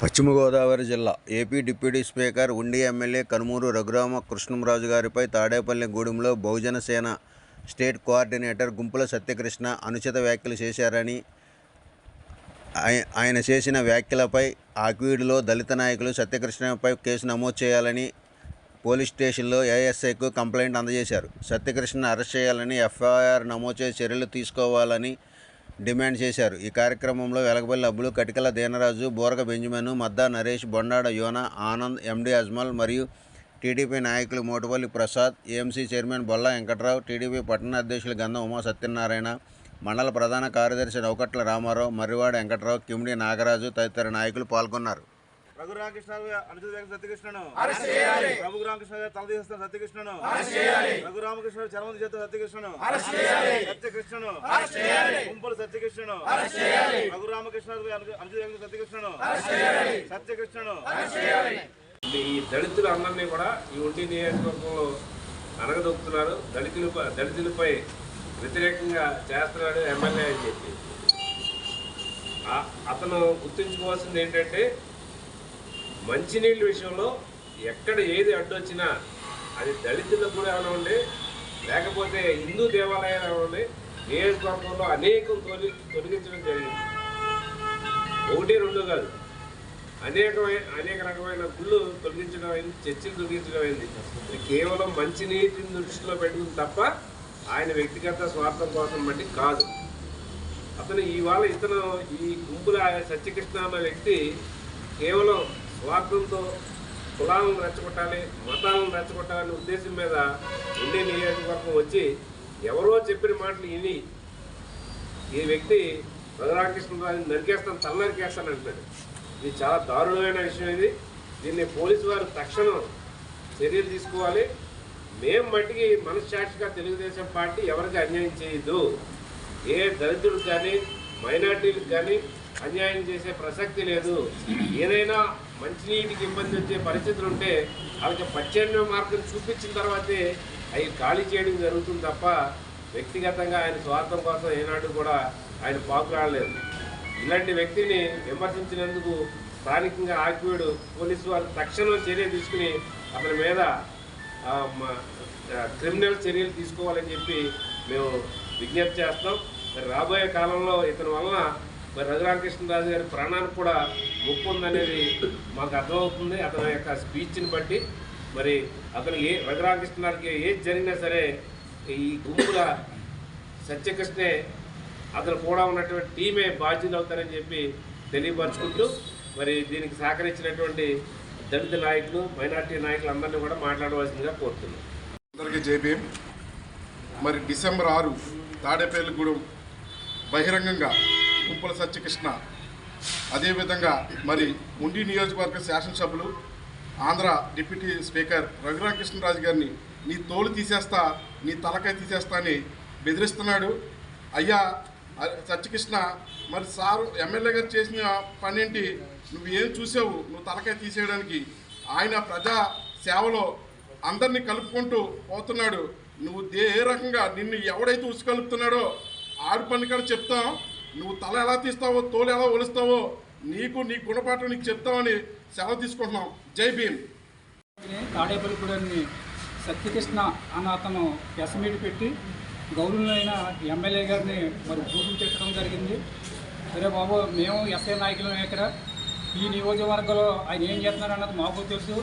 పశ్చిమ గోదావరి జిల్లా AP deputy speaker Undi MLA Kanumuru Raghurama Krishnamraju గారిపై తాడేపల్లి గూడెంలో బహుజన సేన స్టేట్ కోఆర్డినేటర్ గుంపుల సత్యకృష్ణ అనుచిత వ్యాఖ్యలు చేశారని ఆయ- ఆయన చేసిన వ్యాఖ్యలపై ఆక్వీడ్లో దళిత నాయకులు సత్యకృష్ణపై కేసు నమోదు చేయాలని పోలీస్ స్టేషన్లో ఏఎస్ఐకు కంప్లైంట్ అందజేశారు. సత్యకృష్ణను అరెస్ట్ చేయాలని ఎఫ్ఐఆర్ నమోదు చేసి చర్యలు తీసుకోవాలని డిమాండ్ చేశారు. ఈ కార్యక్రమంలో వెలగపల్లి అబ్బులు కటికల దీనరాజు బోరగ బెంజమిన్ మద్దా నరేష్ బొండాడ యోన ఆనంద్ ఎండి అజ్మల్ మరియు టీడీపీ నాయకులు Motupalli Prasad AMC chairman Bolla Venkatrao TDP పట్టణ అధ్యక్షులు గంధం ఉమా సత్యనారాయణ మండల ప్రధాన కార్యదర్శి నౌకట్ల రామారావు మర్రివాడ వెంకట్రావు కిమిడి నాగరాజు తదితర నాయకులు పాల్గొన్నారు. రఘు రామకృష్ణ అనుచిత వ్యక్తి సత్యకృష్ణను. రఘు రామకృష్ణ గారు తలదీస్తున్న సత్యకృష్ణను. రఘు రామకృష్ణ చరమంది చేత సత్యకృష్ణను. సత్యకృష్ణను. గుంపులు సత్యకృష్ణను. రఘు రామకృష్ణ అనుచిత వ్యక్తి సత్యకృష్ణను. సత్యకృష్ణను. ఈ దళితులందరినీ కూడా ఈ ఉండి నియోజకవర్గంలో అనగదొక్కుతున్నారు. దళితుల దళితులపై వ్యతిరేకంగా చేస్తున్నాడు ఎమ్మెల్యే అని చెప్పి. ఆ- అతను గుర్తుంచుకోవాల్సింది ఏంటంటే మంచినీళ్ళ విషయంలో ఎక్కడ ఏది అడ్డొచ్చినా అది దళితులకు కూడా అవనివ్వండి లేకపోతే హిందూ దేవాలయాలు అవనివ్వండి నియోజకవర్గంలో అనేకం తొలి తొలగించడం జరిగింది. ఒకటి రెండు కాదు. అనేకమైన అనేక రకమైన గుళ్ళు తొలగించడం అయింది చర్చిలు తొలగించడం అయింది. కేవలం మంచినీటిని దృష్టిలో పెట్టుకుని తప్ప ఆయన వ్యక్తిగత స్వార్థం కోసం బట్టి కాదు. అతను ఇవాళ ఇతను ఈ గుంపుల సత్యకృష్ణ అన్న వ్యక్తి కేవలం స్వార్థంతో కులాలను రెచ్చగొట్టాలి మతాలను రెచ్చగొట్టాలనే ఉద్దేశం మీద ఉండే నియోజకవర్గం వచ్చి ఎవరో చెప్పిన మాటలు విని ఈ వ్యక్తి రఘురామకృష్ణరాజు నరికేస్తాను తల నరికేస్తాను అంటాడు ఇది చాలా దారుణమైన విషయం ఇది. దీన్ని పోలీసు వారు తక్షణం చర్యలు తీసుకోవాలి. మేము మట్టికి మనస్సాక్షిగా తెలుగుదేశం పార్టీ ఎవరికి అన్యాయం చేయదు. ఏ దళితుడికి కానీ మైనార్టీలకు కానీ అన్యాయం చేసే ప్రసక్తి లేదు. ఏదైనా మంచినీటికి ఇబ్బంది వచ్చే పరిస్థితులు ఉంటే వాళ్ళకి పచ్చని మార్గం చూపించిన తర్వాతే అవి ఖాళీ చేయడం జరుగుతుంది తప్ప వ్యక్తిగతంగా ఆయన స్వార్థం కోసం ఏనాడు కూడా ఆయన పాకురాడలేదు ఇలాంటి వ్యక్తిని విమర్శించినందుకు స్థానికంగా ఆక్యుడు పోలీసు వారు తక్షణం చర్య తీసుకుని అతని మీద క్రిమినల్ చర్యలు తీసుకోవాలని చెప్పి మేము విజ్ఞప్తి చేస్తాం. మరి రాబోయే కాలంలో ఇతని వలన మరి రఘురామకృష్ణరాజు గారి ప్రాణానికి కూడా ముప్పు ఉందనేది మాకు అర్థమవుతుంది. అతని యొక్క స్పీచ్ని బట్టి మరి అతను ఏ రఘురామకృష్ణరాజుకి ఏది జరిగినా సరే ఈ గుంపుగా సత్యకృష్ణే అతను కూడా ఉన్నటువంటి టీమే బాధ్యులు అవుతారని చెప్పి తెలియపరచుకుంటూ మరి దీనికి సహకరించినటువంటి దళిత నాయకులు మైనార్టీ నాయకులు అందరినీ కూడా మాట్లాడవలసిందిగా కోరుతున్నాం. అందరికీ జేబీఎం మరి డిసెంబర్ ఆరు తాడేపల్లిగూడెం బహిరంగంగా గుంపుల సత్యకృష్ణ. అదేవిధంగా మరి ఉండి నియోజకవర్గ శాసనసభ్యులు ఆంధ్ర డిప్యూటీ స్పీకర్ రఘురామకృష్ణరాజు గారిని నీ తోలు తీసేస్తా నీ తలకాయ తీసేస్తా అని బెదిరిస్తున్నాడు. అయ్యా సత్యకృష్ణ మరి సారు ఎమ్మెల్యే గారు చేసిన పనేంటి? నువ్వు ఏం చూసావు? నువ్వు తలకాయ తీసేయడానికి. ఆయన ప్రజా సేవలో అందరినీ కలుపుకుంటూ పోతున్నాడు. నువ్వు దే ఏ రకంగా నిన్ను ఎవడైతే ఉసుకలుపుతున్నాడో ఆడి పని కూడా చెప్తాం. నువ్వు తల ఎలా తీస్తావో తోలు ఎలా ఒలుస్తావో నీకు నీ గుణపాఠం నీకు చెప్తామని సెలవు తీసుకుంటున్నాం. జై భీమ్. తాడేపల్లిగూడెంని సత్యకృష్ణ అన్న అతను ఎస్ఎంఈడి పెట్టి గౌరవులైన ఎమ్మెల్యే గారిని మరి బూతులు తిట్టడం జరిగింది. సరే బాబు మేము ఎస్ఐ నాయకులమే ఇక్కడ. ఈ నియోజకవర్గంలో ఆయన ఏం చేస్తున్నారు అన్నది మాకు తెలుసు.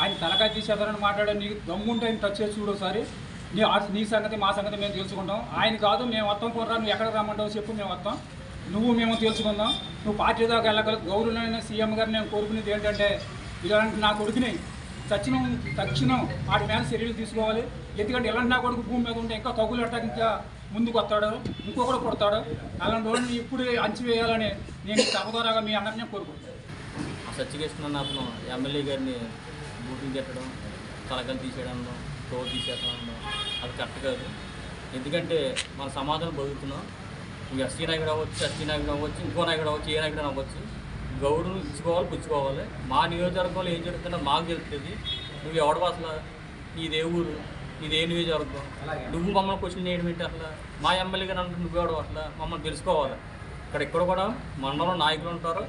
ఆయన తలకాయ తీసేదారని మాట్లాడే నీకు దమ్ముంటే ఆయన టచ్ చేసి చూడోసారి నీ నీ సంగతి మా సంగతి మేము తెలుసుకుంటాం. ఆయన కాదు మేము వస్తాం కుర్రా నువ్వు ఎక్కడ రమ్మంటావు చెప్పు మేము వస్తాం. నువ్వు మేము తెలుసుకుందాం. నువ్వు పార్టీ దాకా వెళ్ళగలవు. గౌరవమైన సీఎం గారు నేను కోరుకునేది ఏంటంటే ఇలాంటి నా కొడుకుని తక్షణం తక్షణం వాటి మీద చర్యలు తీసుకోవాలి. ఎందుకంటే ఇలాంటి నా కొడుకు భూమి మీద ఉంటే ఇంకా తగులు ఇంకా ముందుకు వస్తాడు. ఇంకొకడు కొడతాడు. అలాంటి వాళ్ళని ఇప్పుడు అంచివేయాలని నేను తప్పదోరాగా మీ అందరినీ కోరుకుంటాను ఆ సత్యకృష్ణ అతను ఎమ్మెల్యే గారిని బూటింగ్ కట్టడం తలకలు తీసేయడం తోడు తీసేయడం అది కరెక్ట్ కాదు. ఎందుకంటే మన సమాధానం బతుకుతున్నాం. నువ్వు ఎస్సీ నాయకుడు అవ్వచ్చు ఎస్టీ నాయకుడు అవ్వచ్చు ఇంకో నాయకుడు అవ్వచ్చు ఏ నాయకుడు అవ్వచ్చు. గౌరవం ఇచ్చుకోవాలి పుచ్చుకోవాలి. మా నియోజకవర్గంలో ఏం జరుగుతుందో మాకు తెలుస్తుంది. నువ్వు ఎవడు అసలు? నీదే ఊరు? నీదే నియోజకవర్గం? నువ్వు మమ్మల్ని క్వశ్చన్ చేయడం ఏంటి అసలు? మా ఎమ్మెల్యే గారు అంటే నువ్వెవడు అసలు? మమ్మల్ని తెలుసుకోవాలి. ఇక్కడ ఇక్కడ కూడా మండలం నాయకులు ఉంటారు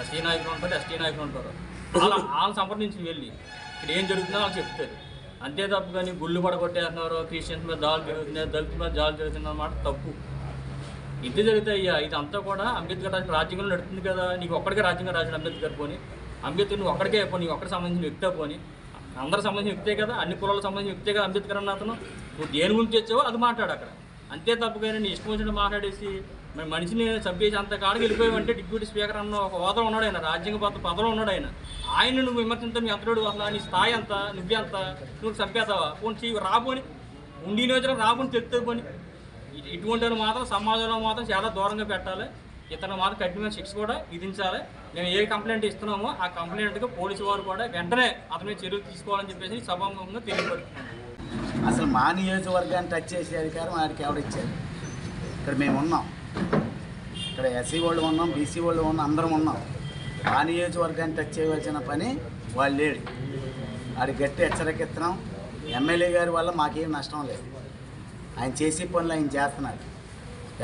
ఎస్టీ నాయకులు ఉంటారు ఎస్టీ నాయకులు ఉంటారు. వాళ్ళ వాళ్ళని సంప్రదించి వెళ్ళి ఇక్కడ ఏం జరుగుతుందో వాళ్ళు చెప్తారు. అంతే తప్పు కానీ గుళ్ళు పడగొట్టేస్తున్నారు క్రిస్టియన్స్ మీద దాడులు జరుగుతున్నాయి దళితుల మీద దాడులు జరుగుతున్నాయి అన్నమాట తప్పు. ఇది జరుగుతాయి అయ్యా ఇదంతా కూడా అంబేద్కర్ రాసిన రాజ్యాంగంలో నడుస్తుంది కదా నీకు ఒక్కడికే రాజ్యాంగం రాసిన అంబేద్కర్ పోని. అంబేద్కర్ నువ్వు ఒక్కడికే పోని నీకు ఒక్కడికి సంబంధించిన వ్యక్తే పోని. అందరికి సంబంధించిన వ్యక్తే కదా అన్ని కులాలకు సంబంధించిన వ్యక్తే కదా అంబేద్కర్ అన్న అతను. నువ్వు దేని గురించి వచ్చావో అది మాట్లాడు అక్కడ. అంతే తప్పు కానీ నీ ఇష్టం వచ్చినట్టు మాట్లాడేసి మేము మనిషిని చంపేసి అంత కాడికి వెళ్ళిపోయామంటే డిప్యూటీ స్పీకర్ అన్న ఒక హోదా ఉన్నాడు ఆయన రాజ్యాంగ పదవి పదవిలో ఉన్నాడు ఆయన. ఆయన నువ్వు విమర్శించడం మీ అంతడు అసలు నీ స్థాయి అంత నువ్వెంత నువ్వు చంపేస్తావా? పోనీ రాబోని ఉండి నియోజకవర్గం రాబోని తెలుస్తుంది పోని ఇటువంటి మాత్రం సమాజంలో మాత్రం చాలా దూరంగా పెట్టాలి. ఇతను మాత్రం కఠినమైన శిక్ష కూడా విధించాలి. మేము ఏ కంప్లైంట్ ఇస్తున్నామో ఆ కంప్లైంట్కి పోలీసు వారు కూడా వెంటనే అతని మీద చర్యలు తీసుకోవాలని చెప్పేసి సభాముఖంగా తెలియపడుతున్నాం అసలు మా నియోజకవర్గాన్ని టచ్ చేసే అధికారం వాడికి ఎవరిచ్చారు ఇక్కడ మేము ఉన్నాం. ఇక్కడ ఎస్సీ వాళ్ళు ఉన్నాం బీసీ వాళ్ళు ఉన్నాం అందరం ఉన్నాం. ఆ నియోజకవర్గాన్ని టచ్ చేయవలసిన పని వాళ్ళు లేడు ఆడి గట్టి హెచ్చరిక ఇస్తున్నాం. ఎమ్మెల్యే గారి వల్ల మాకేం నష్టం లేదు. ఆయన చేసే పనులు ఆయన చేస్తున్నారు.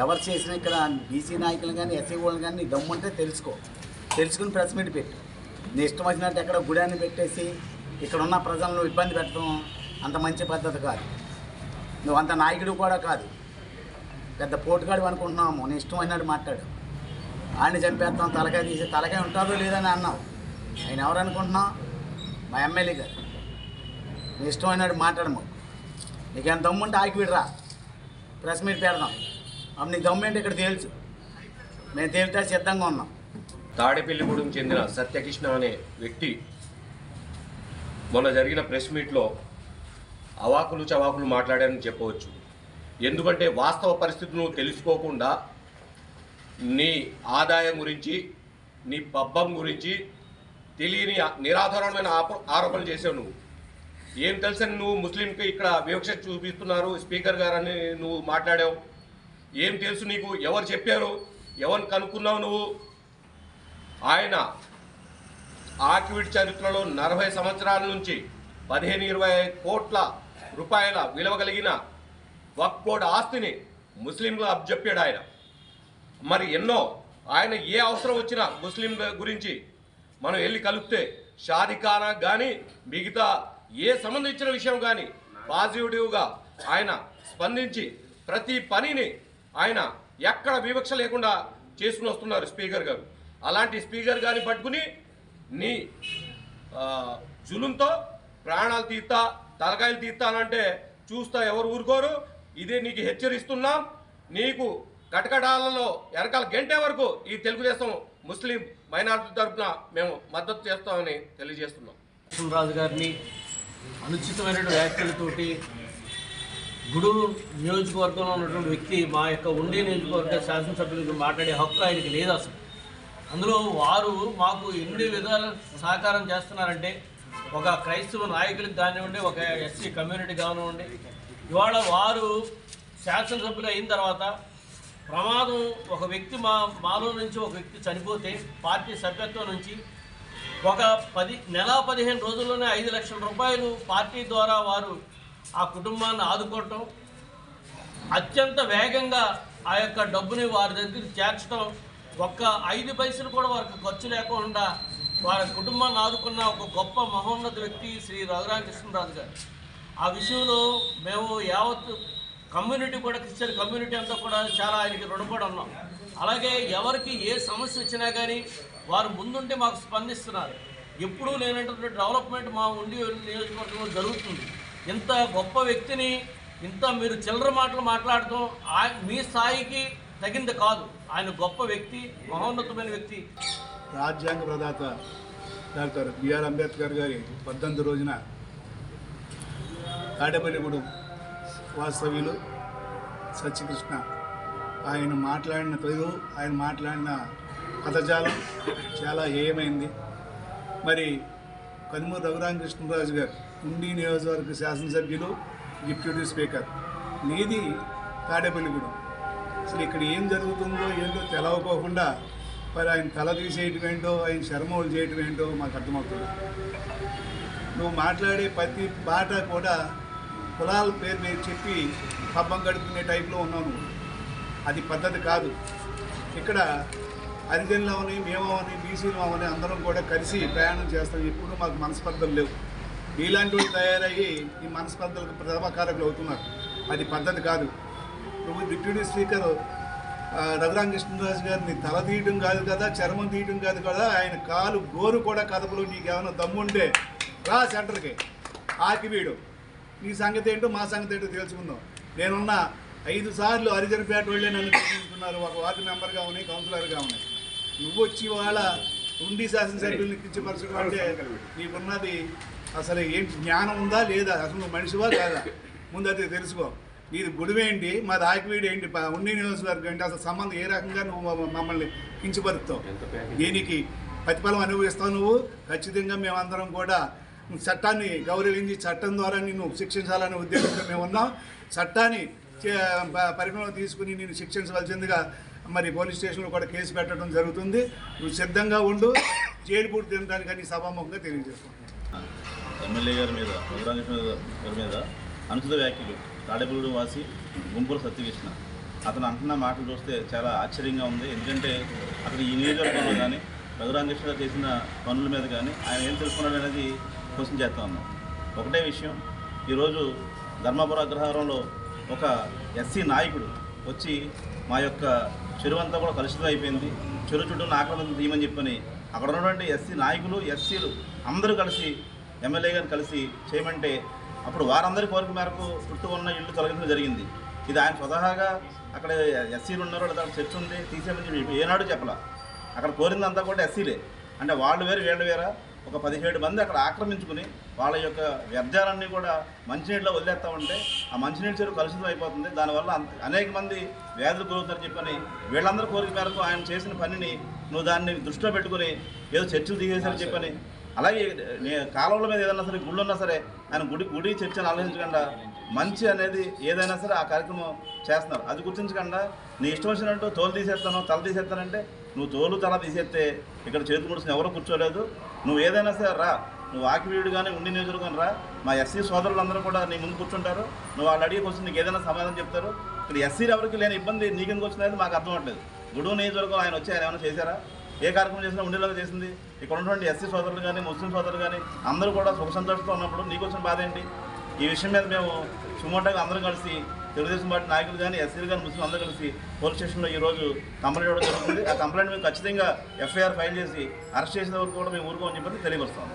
ఎవరు చేసినా ఇక్కడ బీసీ నాయకులు కానీ ఎస్సీ వాళ్ళు కానీ నీ దమ్ముంటే తెలుసుకో. తెలుసుకుని ప్రెస్ మీట్ పెట్టు. నీ ఇష్టం వచ్చినట్టు ఎక్కడ గుడాన్ని పెట్టేసి ఇక్కడ ఉన్న ప్రజలను ఇబ్బంది పెట్టడం అంత మంచి పద్ధతి కాదు. నువ్వు అంత నాయకుడు కూడా కాదు. పెద్ద పోటుగాడు అనుకుంటున్నాము. నీ ఇష్టం అయినట్టు మాట్లాడు. ఆయన చంపేస్తాం తలకాయ తీసి తలకాయ ఉంటుందో లేదని అన్నావు. ఆయన ఎవరు అనుకుంటున్నావు మా ఎమ్మెల్యే గారు. నీ ఇష్టం అయినట్టు మాట్లాడము. నీకు ఎంత దమ్ముంటే ఆగివిడరా ప్రెస్ మీట్ పెడదాం. అప్పుడు నీ దమ్ము ఏంటి ఇక్కడ తేల్చు. మేము తేలితే సిద్ధంగా ఉన్నాం. తాడేపల్లిగూడెం చెందిన సత్యకృష్ణ అనే వ్యక్తి మొన్న జరిగిన ప్రెస్ మీట్లో అవాకులు చవాకులు మాట్లాడారని చెప్పవచ్చు. ఎందుకంటే వాస్తవ పరిస్థితులను తెలుసుకోకుండా నీ ఆదాయం గురించి నీ పబ్బం గురించి తెలియని నిరాధారమైన ఆప ఆరోపణలు చేసావు నువ్వు. ఏం తెలుసని నువ్వు ముస్లింకి ఇక్కడ వివక్ష చూపిస్తున్నారు స్పీకర్ గారని నువ్వు మాట్లాడావు? ఏం తెలుసు నీకు? ఎవరు చెప్పారు? ఎవరిని కనుక్కున్నావు నువ్వు? ఆయన ఆక్విడ్ చరిత్రలో నలభై సంవత్సరాల నుంచి పదిహేను ఇరవై కోట్ల రూపాయల విలువ కలిగిన వక్ ఆస్తిని ముస్లింలు అప్పచెప్పాడు ఆయన. మరి ఎన్నో ఆయన ఏ అవసరం వచ్చినా ముస్లింల గురించి మనం వెళ్ళి కలిపితే షాదిఖానా కానీ మిగతా ఏ సంబంధించిన విషయం కానీ పాజిటివ్గా ఆయన స్పందించి ప్రతి పనిని ఆయన ఎక్కడ వివక్ష లేకుండా చేసుకుని వస్తున్నారు స్పీకర్ గారు. అలాంటి స్పీకర్ గారిని పట్టుకుని నీ జులుంతో ప్రాణాలు తీస్తా తలకాయలు తీస్తానంటే చూస్తా ఎవరు ఊరుకోరు? ఇదే నీకు హెచ్చరిస్తున్నాం నీకు కటకడాలలో ఎరకాల గంటే వరకు ఈ తెలుగుదేశం ముస్లిం మైనారిటీ తరఫున మేము మద్దతు చేస్తామని తెలియజేస్తున్నాం. రాజు గారిని అనుచితమైన వ్యాఖ్యలతోటి గుడూరు నియోజకవర్గంలో ఉన్నటువంటి వ్యక్తి మా యొక్క ఉండే నియోజకవర్గ శాసనసభ్యులకు మాట్లాడే హక్కు ఆయనకి లేదు అసలు. అందులో వారు మాకు ఎన్ని విధాల సహకారం చేస్తున్నారంటే ఒక క్రైస్తవ నాయకులకు కానివ్వండి ఒక ఎస్సీ కమ్యూనిటీ కానివ్వండి ఇవాళ వారు శాసనసభ్యులు అయిన తర్వాత ప్రమాదం ఒక వ్యక్తి మా మాలో నుంచి ఒక వ్యక్తి చనిపోతే పార్టీ సభ్యత్వం నుంచి ఒక పది నెల పదిహేను రోజుల్లోనే ఐదు లక్షల రూపాయలు పార్టీ ద్వారా వారు ఆ కుటుంబాన్ని ఆదుకోవటం అత్యంత వేగంగా ఆ యొక్క డబ్బుని వారి దగ్గర చేర్చడం ఒక్క ఐదు పైసలు కూడా వారికి ఖర్చు లేకుండా వారి కుటుంబాన్ని ఆదుకున్న ఒక గొప్ప మహోన్నత వ్యక్తి శ్రీ రఘురామకృష్ణరాజు గారు. ఆ విషయంలో మేము యావత్ కమ్యూనిటీ కూడా క్రిస్టియన్ కమ్యూనిటీ అంతా కూడా చాలా ఆయనకి రుణపడి ఉన్నాం. అలాగే ఎవరికి ఏ సమస్య వచ్చినా కానీ వారు ముందుంటే మాకు స్పందిస్తున్నారు. ఎప్పుడూ లేనటువంటి డెవలప్మెంట్ మా ఉండి నియోజకవర్గంలో జరుగుతుంది. ఇంత గొప్ప వ్యక్తిని ఇంత మీరు చిల్లర మాటలు మాట్లాడటం మీ స్థాయికి తగింది కాదు. ఆయన గొప్ప వ్యక్తి మహోన్నతమైన వ్యక్తి. రాజ్యాంగ ప్రదాత డాక్టర్ బిఆర్ అంబేద్కర్ గారి పద్దెనిమిది రోజున తాడేపల్లిగూడెం వాస్తవ్యులు సత్యకృష్ణ. ఆయన మాట్లాడిన తెలుగు ఆయన మాట్లాడిన పదజాలం చాలా హేయమైంది. మరి కనుమూరు రఘురామకృష్ణరాజు గారు ఉండి నియోజకవర్గ శాసనసభ్యులు డిప్యూటీ స్పీకర్. నీది తాడేపల్లిగూడెం అసలు ఇక్కడ ఏం జరుగుతుందో ఏంటో తెలవకోకుండా మరి ఆయన తల తీసేయటం ఏంటో ఆయన శర్మలు చేయటం ఏంటో మాకు అర్థమవుతుంది. నువ్వు మాట్లాడే ప్రతి పాట కూడా కులాల పేరు మీద చెప్పి పబ్బం గడుపుకునే టైప్లో ఉన్నాను అది పద్ధతి కాదు. ఇక్కడ హరిజనులు అవని మేము అవని బీసీలు అవని అందరం కూడా కలిసి ప్రయాణం చేస్తాం. ఎప్పుడు మాకు మనస్పర్ధలు లేవు. ఇలాంటి వాళ్ళు తయారయ్యి ఈ మనస్పర్ధలకు ప్రథమకారకులు అవుతున్నారు. అది పద్ధతి కాదు. ఇప్పుడు డిప్యూటీ స్పీకర్ ఆ, రఘురామ గారిని తల తీయటం కాదు కదా చర్మం తీయటం కాదు కదా ఆయన కాలు గోరు కూడా కదపలు నీకు ఏమైనా దమ్ముంటే రా సెంటర్కి. ఆకివీడు. నీ సంగతి ఏంటో మా సంగతి ఏంటో తెలుసుకుందాం. నేనున్న ఐదు సార్లు హరిజనపేట వాళ్ళే నన్ను తీసుకున్నారు. ఒక వార్డు మెంబర్గా ఉన్నాయి కౌన్సిలర్గా ఉన్నాయి. నువ్వు వచ్చి వాళ్ళ ఉండి శాసనసభ్యుల్ని కించపరచడం అంటే నీకున్నది అసలు ఏంటి జ్ఞానం ఉందా లేదా? అసలు నువ్వు మనిషివా కాదా? ముందు అది తెలుసుకో. నీది గుడివేంటి? మాది ఆకివీడు ఏంటి? ఉండి నియోజకవర్గం ఏంటి? అసలు సంబంధం ఏ రకంగా నువ్వు మమ్మ- మమ్మల్ని కించపరుస్తావు? దీనికి ప్రతిఫలం అనుభవిస్తావు నువ్వు? ఖచ్చితంగా మేమందరం కూడా చట్టాన్ని గౌరవించి చట్టం ద్వారా నిన్ను శిక్షించాలనే ఉద్దేశంతో మేము ఉన్నాం చట్టాన్ని చే- తీసుకుని నేను శిక్షించవలసిందిగా మరి పోలీస్ స్టేషన్లో కూడా కేసు పెట్టడం జరుగుతుంది. నువ్వు సిద్ధంగా ఉండు. జైలు పూర్తి తినడానికని సభాముఖంగా తెలియజేస్తున్నాను ఎమ్మెల్యే గారి మీద రఘురామకృష్ణ గారి మీద అనుచిత వ్యాఖ్యలు. తాడేపల్లి వాసి గుంపుల సత్యకృష్ణ. అతను అంటున్న మాటలు చూస్తే చాలా ఆశ్చర్యంగా ఉంది. ఎందుకంటే అతను ఈ నియోజకవర్గంలో కానీ రఘురామకృష్ణ చేసిన పనుల మీద కానీ ఆయన ఏం తెలుసుకున్నాడు అనేది కృషి చేస్తా ఉన్నాం. ఒకటే విషయం ఈరోజు ధర్మాపుర అగ్రహారంలో ఒక ఎస్సీ నాయకుడు వచ్చి మా యొక్క చెరువంతా కూడా కలుషితం అయిపోయింది. చెరువు చుట్టూ ఆక్రమణ తీయమని చెప్పని అక్కడ ఉన్నటువంటి ఎస్సీ నాయకులు ఎస్సీలు అందరూ కలిసి ఎమ్మెల్యే గారిని కలిసి చేయమంటే అప్పుడు వారందరి కోరిక మేరకు చుట్టూ ఉన్న ఇల్లు తొలగించడం జరిగింది. ఇది ఆయన స్వతహాగా అక్కడ ఎస్సీలు ఉన్నారు లేదా చర్చ ఉంది తీసేయమని చెప్పి ఏనాడు చెప్పలా. అక్కడ కోరిందంతా కూడా ఎస్సీలే. అంటే వాళ్ళు వేరు వీళ్ళు వేరా? ఒక పదిహేడు మంది అక్కడ ఆక్రమించుకుని వాళ్ళ యొక్క వ్యర్థాలన్నీ కూడా మంచినీటిలో వదిలేస్తా ఉంటే ఆ మంచినీటి చెరువు కలుషితం అయిపోతుంది. దానివల్ల అనేక మంది వ్యాధులు గురవుతారని చెప్పని వీళ్ళందరి కోరిక మేరకు ఆయన చేసిన పనిని నువ్వు దాన్ని దృష్టిలో పెట్టుకుని ఏదో చర్చలు తీసేశారని చెప్పని అలాగే కాలువల మీద ఏదైనా సరే గుళ్ళు ఉన్నా సరే ఆయన గుడి గుడి చర్చ అని ఆలోచించకుండా మంచి అనేది ఏదైనా సరే ఆ కార్యక్రమం చేస్తున్నారు. అది గుర్తించకుండా నీ ఇష్టం వచ్చినట్టు తోలు తీసేస్తాను తల తీసేస్తానంటే నువ్వు తోలు తల తీసేస్తే ఇక్కడ చేతి ముడుచుని ఎవరు కూర్చోలేదు. నువ్వు ఏదైనా సరే రా. నువ్వు ఆకివీడు కానీ ఉండి నియోజకవర్గం రా. మా ఎస్సీ సోదరులందరూ కూడా నీ ముందు కూర్చుంటారు. నువ్వు వాళ్ళు అడిగే క్వశ్చన్ నీకు ఏదైనా సమాధానం చెప్తారు. ఇక్కడ ఎస్సీలు ఎవరికి లేని ఇబ్బంది నీకెందుకు వచ్చినది మాకు అర్థం అవ్వట్లేదు గుడువు నియోజకవర్గం ఆయన వచ్చి ఆయన ఏమైనా చేశారా? ఏ కార్యక్రమం చేసినా ఉండేలాగా చేసింది. ఇక్కడ ఉన్నటువంటి ఎస్సీ సోదరులు కానీ ముస్లిం సోదరులు కానీ అందరూ కూడా సుఖ సంతోషంతో ఉన్నప్పుడు నీకు వచ్చిన బాధ ఏంటి? ఈ విషయం మీద మేము సుమోటగా అందరం కలిసి తెలుగుదేశం పార్టీ నాయకులు కానీ ఎస్సీలు కానీ ముస్లిం అందరూ కలిసి పోలీస్ స్టేషన్లో ఈ రోజు కంప్లైంట్ ఇవ్వడం జరుగుతుంది. ఆ కంప్లైంట్ మేము ఖచ్చితంగా ఎఫ్ఐఆర్ ఫైల్ చేసి అరెస్ట్ చేసిన వరకు కూడా మేము ఊరుకోమని చెప్పి తెలియపరుస్తాము